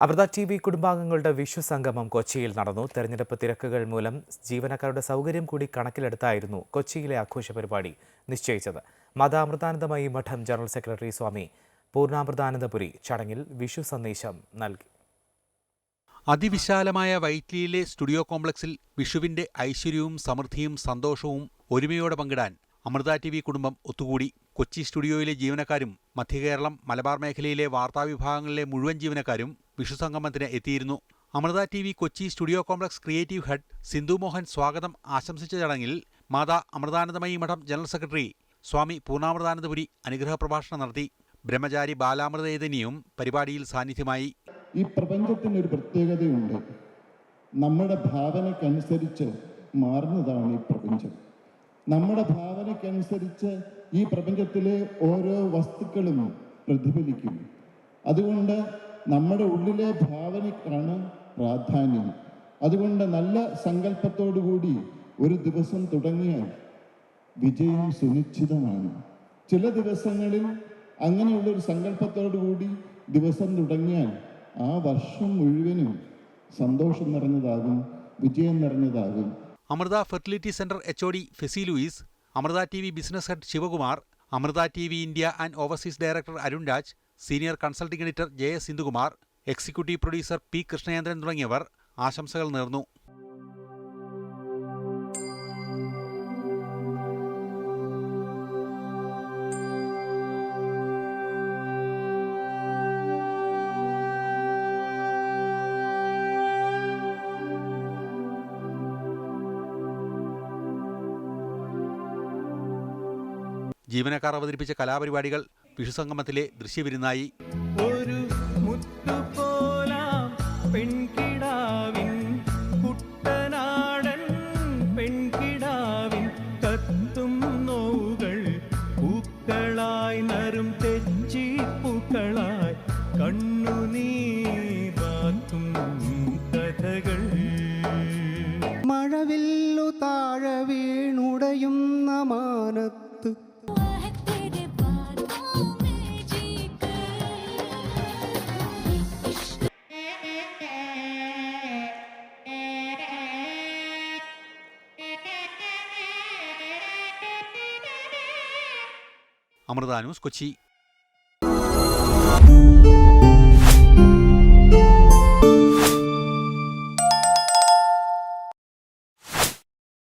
Amrita T V കുടുംബാംഗങ്ങളുടെ വിഷു സംഗമം കൊച്ചിയിൽ നടന്നു. തെരഞ്ഞെടുപ്പ് തിരക്കുകൾ മൂലം ജീവനക്കാരുടെ സൗകര്യം കൂടി കണക്കിലെടുത്തായിരുന്നു കൊച്ചിയിലെ ആഘോഷ പരിപാടി നിശ്ചയിച്ചത്. മതാമൃതാനന്ദമയി മഠം ജനറൽ സെക്രട്ടറി സ്വാമി പൂർണാമൃതാനന്ദപുരി ചടങ്ങിൽ വിഷു സന്ദേശം നൽകി. അതിവിശാലമായ വൈറ്റ്ലിയിലെ സ്റ്റുഡിയോ കോംപ്ലക്സിൽ വിഷുവിന്റെ ഐശ്വര്യവും സമൃദ്ധിയും സന്തോഷവും ഒരുമയോടെ പങ്കിടാൻ അമൃത ടി വി കുടുംബം ഒത്തുകൂടി. കൊച്ചി സ്റ്റുഡിയോയിലെ ജീവനക്കാരും മധ്യകേരളം മലബാർ മേഖലയിലെ വാർത്താ വിഭാഗങ്ങളിലെ മുഴുവൻ ജീവനക്കാരും വിഷു സംഗമത്തിന് എത്തിയിരുന്നു. Amrita T V Kochi studio complex creative head Sindhu Mohan സ്വാഗതം ആശംസിച്ച ചടങ്ങിൽ മാതാ അമൃതാനന്ദമയി മഠം ജനറൽ സെക്രട്ടറി സ്വാമി പൂർണാമൃതാനന്ദപുരി അനുഗ്രഹ പ്രഭാഷണം നടത്തി. ബ്രഹ്മചാരി ബാലാമൃതേതനിയും പരിപാടിയിൽ സാന്നിധ്യമായി. ഈ പ്രപഞ്ചത്തിന് ഒരു പ്രത്യേകതയുണ്ട്. നമ്മുടെ ഭാവനയ്ക്കനുസരിച്ച് മാറുന്നതാണ് ഈ പ്രപഞ്ചം. നമ്മുടെ ഭാവനയ്ക്കനുസരിച്ച് ഈ പ്രപഞ്ചത്തിലെ ഓരോ വസ്തുക്കളും പ്രതിഫലിക്കും അതുകൊണ്ട് നമ്മുടെ ഉള്ളിലെ ഭാവനയ്ക്കാണ് പ്രാധാന്യം. അതുകൊണ്ട് നല്ല സങ്കല്പത്തോടുകൂടി ഒരു ദിവസം തുടങ്ങിയാൽ വിജയം സുനിശ്ചിതമാണ്. ചില ദിവസങ്ങളിൽ അങ്ങനെയുള്ളൊരു സങ്കല്പത്തോടുകൂടി ദിവസം തുടങ്ങിയാൽ ആ വർഷം മുഴുവനും സന്തോഷം നിറഞ്ഞതാകും വിജയം നിറഞ്ഞതാകും. Amrita fertility centre H O D Fessy Louis Amrita T V business head Shivakumar Amrita T V India and overseas director Arun Raj senior consulting editor J S Sindhukumar executive producer P Krishnachandran തുടങ്ങിയവർ ആശംസകൾ നേർന്നു. ജീവനക്കാർ അവതരിപ്പിച്ച കലാപരിപാടികൾ വിഷുസംഗമത്തിലെ ദൃശ്യവിരുന്നായി. ഒരു മുത്തുപോലാം പെൺകിടാവിൻ കുട്ടനാടൻ പെൺകിടാവിൻ കത്തും നോവുകൾ പൂക്കളായി നറും തെച്ചി പൂക്കളായി കണ്ണുനീരാക്കും കഥകൾ. മഴവില്ലു താഴ വീണുടയുന്ന മാനത്ത് അമൃത ന്യൂസ് കൊച്ചി.